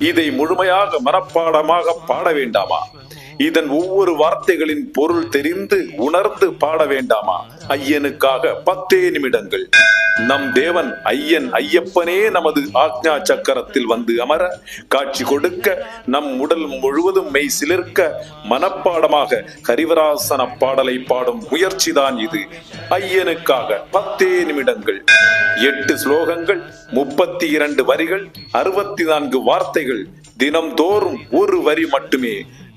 இதை முழுமையாக மனப்பாடமாக பாட வேண்டாமா? இதன் ஒவ்வொரு வார்த்தைகளின் பொருள் தெரிந்து உணர்ந்து பாட வேண்டாமா? ஐயனுக்காக பத்தே நிமிடங்கள். நம் தேவன் ஐயன் ஐயப்பனே நமது ஆக்ஞா சக்கரத்தில் வந்து அமர காட்சி கொடுக்க நம் உடல் முழுவதும் மெய் சிலிர்க்க மனப்பாடமாக ஹரிவராசன பாடலை பாடும் முயற்சிதான் இது. ஐயனுக்காக பத்தே நிமிடங்கள் எட்டு ஸ்லோகங்கள் முப்பத்தி இரண்டு வரிகள் அறுபத்தி நான்கு வார்த்தைகள் தினம்தோறும் ஒரு வரி மட்டுமே.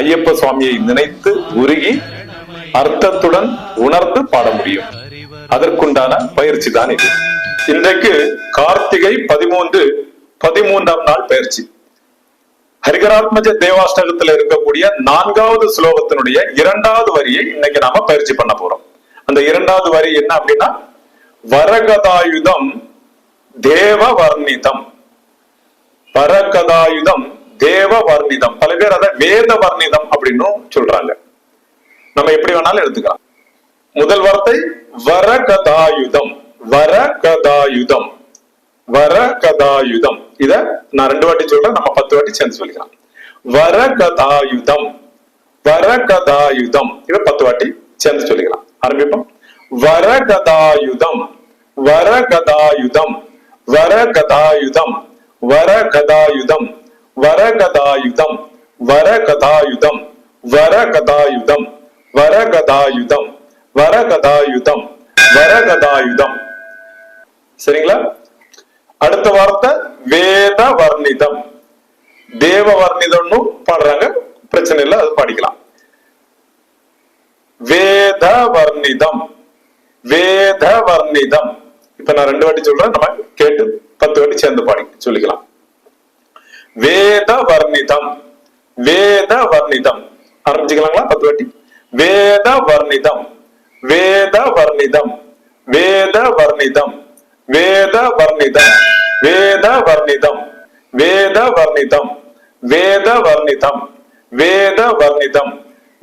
ஐயப்ப சுவாமியை நினைத்து உருகி அர்த்தத்துடன் உணர்ந்து பாட முடியும். அதற்குண்டான பயிற்சி தான் இது. இன்றைக்கு கார்த்திகை பதிமூன்று பதிமூன்றாம் நாள் பயிற்சி. ஹரிகராத்மஜ தேவாஷ்டகத்துல இருக்கக்கூடிய நான்காவது ஸ்லோகத்தினுடைய இரண்டாவது வரியை இன்னைக்கு நாம பயிற்சி பண்ண போறோம். அந்த இரண்டாவது வரி என்ன அப்படின்னா வரகதாயுதம் தேவ வர்ணிதம். வரகதாயுதம் தேவ வர்ணிதம் பல பேர் அதை வேத வர்ணிதம் அப்படின்னு சொல்றாங்க. நம்ம எப்படி வேணாலும் எடுத்துக்கலாம். முதல் வார்த்தை வரகதாயுதம். வரகதாயுதம். வரகதாயுதம். இத நான் ரெண்டு வாட்டி சொல்றேன் நம்ம பத்து வாட்டி சேர்ந்து சொல்லிக்கலாம். வரகதாயுதம். வரகதாயுதம். இத பத்து வாட்டி சேர்ந்து சொல்லிக்கலாம். ஆரம்பிப்போம். வரகதாயுதம். வரகதாயுதம். வரகதாயுதம். வரகதாயுதம். வரகதாயுதம் வரகதாயுதம் வரகதாயுதம் வரகதாயுதம் வரகதாயுதம் வரகதாயுதம். சரிங்களா? அடுத்த வார்த்தை வேத வர்ணிதம் தேவ வர்ணிதம்னு பாடுறாங்க பிரச்சனை இல்லை அது படிக்கலாம். வேத வர்ணிதம் வேத வர்ணிதம் இப்ப நான் ரெண்டு வாட்டி சொல்றேன் நம்ம கேட்டு பத்து வாட்டி சேர்ந்து பாடி சொல்லிக்கலாம். வேத வர்ணிதம் வேத வர்ணிதம் ஆரம்பிச்சுக்கலாங்களா பத்து வாட்டி வேத வர்ணிதம் வேத வர்ணிதம் வேத வர்ணிதம் வேத வர்ணிதம் வேத வர்ணிதம் வேத வர்ணிதம் வேத வர்ணிதம் வேத வர்ணிதம்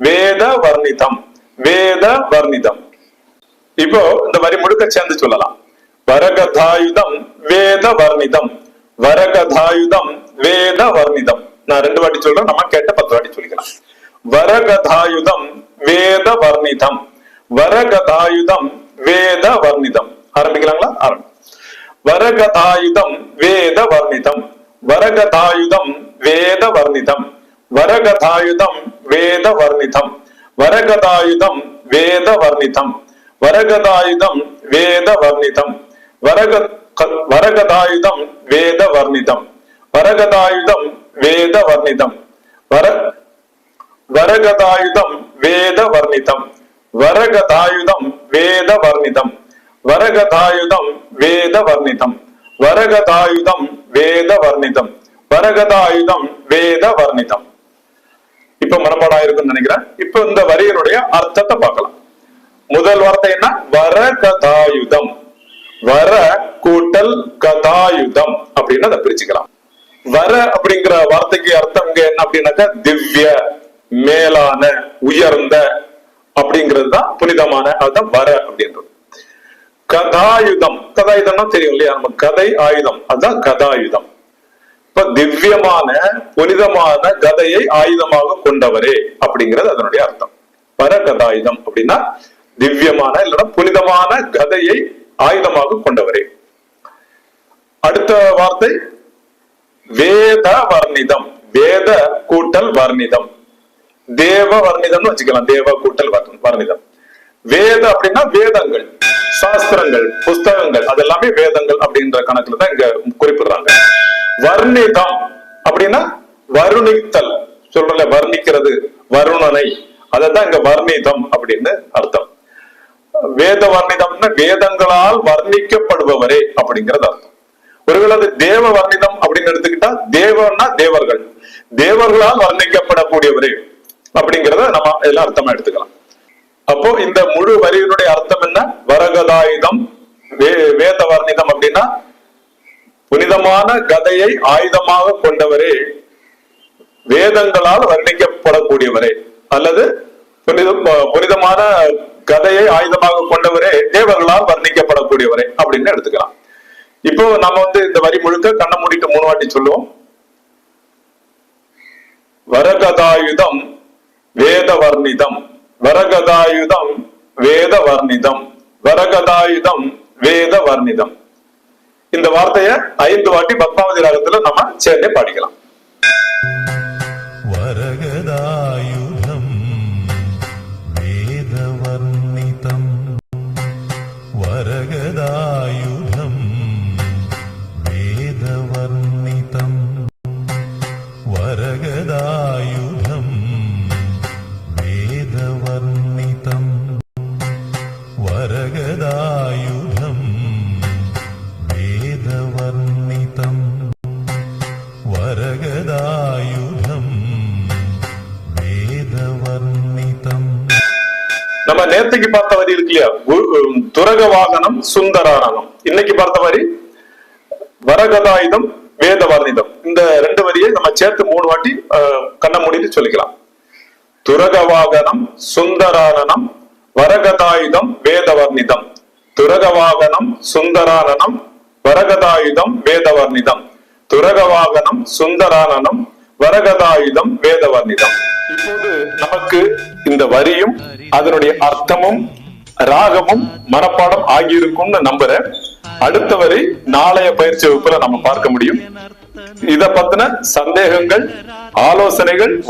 வேத வர்ணிதம் வேத வர்ணிதம் இப்போ இந்த வரி முழுக்க சேர்ந்து சொல்லலாம் வரகதாயுதம் வேத வர்ணிதம் வரகதாயுதம் வேத வர்ணிதம் நான் ரெண்டு வாட்டி சொல்றேன் நம்ம கேட்ட பத்து வாட்டி சொல்லிக்கலாம். வரகதாயுதம் வேத வர்ணிதம் வரகதாயுதம் வேத வர்ணிதம் ஆரம்பிக்கலாங்களா? ஆரம்பி. வரகதாயுதம் வேத வர்ணிதம் வரகதாயுதம் வேத வர்ணிதம் வரகதாயுதம் வேத வர்ணிதம் வரகதாயுதம் வேத வர்ணிதம் வரகதாயுதம் வேத வர்ணிதம் வரக க- வரகதாயுதம் வேத வர்ணிதம் வரகதாயுதம் வேத வர்ணிதம் வர வரகதாயுதம் வேத வர்ணிதம் வரகதாயுதம் வேத வர்ணிதம் வரகதாயுதம் வேத வர்ணிதம் வரகதாயுதம் வேத வர்ணிதம் வரகதாயுதம் வேத வர்ணிதம் இப்ப மனப்பாடம் இருக்குன்னு நினைக்கிறேன். இப்ப இந்த வரியினுடைய அர்த்தத்தை பார்க்கலாம். முதல் வார்த்தை என்ன? வரகதாயுதம். வர கூட்டல் கதாயுதம். அப்படின்னு அதை பிரிச்சுக்கலாம். வர அப்படிங்கிற வார்த்தைக்கு அர்த்தம் இங்க என்ன அப்படின்னாக்கா திவ்ய மேலான உயர்ந்த அப்படிங்கிறது தான் புனிதமான அதுதான் வர அப்படின்றது. கதாயுதம் கதாயுதம்னா தெரியும் இல்லையா? நம்ம கதை ஆயுதம் அதுதான் கதாயுதம். இப்ப திவ்யமான புனிதமான கதையை ஆயுதமாக கொண்டவரே அப்படிங்கிறது அதனுடைய அர்த்தம். வர கதாயுதம் அப்படின்னா திவ்யமான இல்லைன்னா புனிதமான கதையை ஆயுதமாக கொண்டவரே. அடுத்த வார்த்தை வேத வர்ணிதம். வேத கூட்டல் வர்ணிதம். தேவ வர்ணிதம்னு வச்சுக்கலாம். தேவ கூட்டல் வர்ணிதம். வேத அப்படின்னா வேதங்கள் சாஸ்திரங்கள் புஸ்தகங்கள். அதெல்லாமே வேதங்கள் அப்படின்ற கணக்குல தான் இங்க குறிப்பிடுறாங்க. வர்ணிதம் அப்படின்னா வருணித்தல். சொல்றல வர்ணிக்கிறது வருணனை. அதான் இங்க வர்ணிதம் அப்படின்னு அர்த்தம். வேத வர்ணிதம்னா வேதங்களால் வர்ணிக்கப்படுபவரே அப்படிங்கிறது அர்த்தம். ஒருவேளை அது தேவ வர்ணிதம் அப்படின்னு எடுத்துக்கிட்டா தேவன்னா தேவர்கள். தேவர்களால் வர்ணிக்கப்படக்கூடியவரே அப்படிங்கிறத நம்ம எல்லாம் அர்த்தமா எடுத்துக்கலாம். அப்போ இந்த முழு வரியினுடைய அர்த்தம் என்ன? வரகதாயுதம் வே- வேத வர்ணிதம் அப்படின்னா புனிதமான கதையை ஆயுதமாக கொண்டவரே வேதங்களால் வர்ணிக்கப்படக்கூடியவரே அல்லது புனித புனிதமான கதையை ஆயுதமாக கொண்டவரே தேவர்களால் வர்ணிக்கப்படக்கூடியவரே அப்படின்னு எடுத்துக்கலாம். இப்போ நம்ம வந்து இந்த வரி முழுக்க கண்ணை மூடிட்டு மூணு வாட்டி சொல்லுவோம். வரகதாயுதம் வேத வர்ணிதம் வரகதாயுதம் வேத வர்ணிதம் வரகதாயுதம் வேத வர்ணிதம் இந்த வார்த்தைய ஐந்து வாட்டி பத்மாவதி ராகத்துல நம்ம சேர்ந்தே பாடிக்கலாம். वेदवर्णितम् वरगदायुधम् वेदवर्णितम् वरगदायुधम् वेदवर्णितम् वरगदायुधम् वेदवर्णितम् நம்ம நேத்துக்கு பார்த்த வரி இருக்கு இல்லையா கு- உம், துரக வாகனம் சுந்தராரணம் இன்னைக்கு பார்த்த வரி வரகதாயுதம் வேத வர்ணிதம் இந்த ரெண்டு வரியை நம்ம சேர்த்து மூணு வாட்டி கண்ண கண்ணை மூடிட்டு சொல்லிக்கலாம். துரக வாகனம் வரகதாயுதம் வேத வர்ணிதம் துரக வாகனம் வரகதாயுதம் வேத வர்ணிதம் துரக வாகனம் சுந்தரானனம் வரகதாயுதம் வேத வர்ணிதம் இப்போது நமக்கு இந்த வரியும் அதனுடைய அர்த்தமும் ராகமும் மனப்பாடம் ஆகியிருக்கும்னு நம்புறேன். அடுத்த வரை நாளைய பயிற்சி வகுப்புல நம்ம பார்க்க முடியும். இத பத்தின சந்தேகங்கள் ஆலோசனைகள்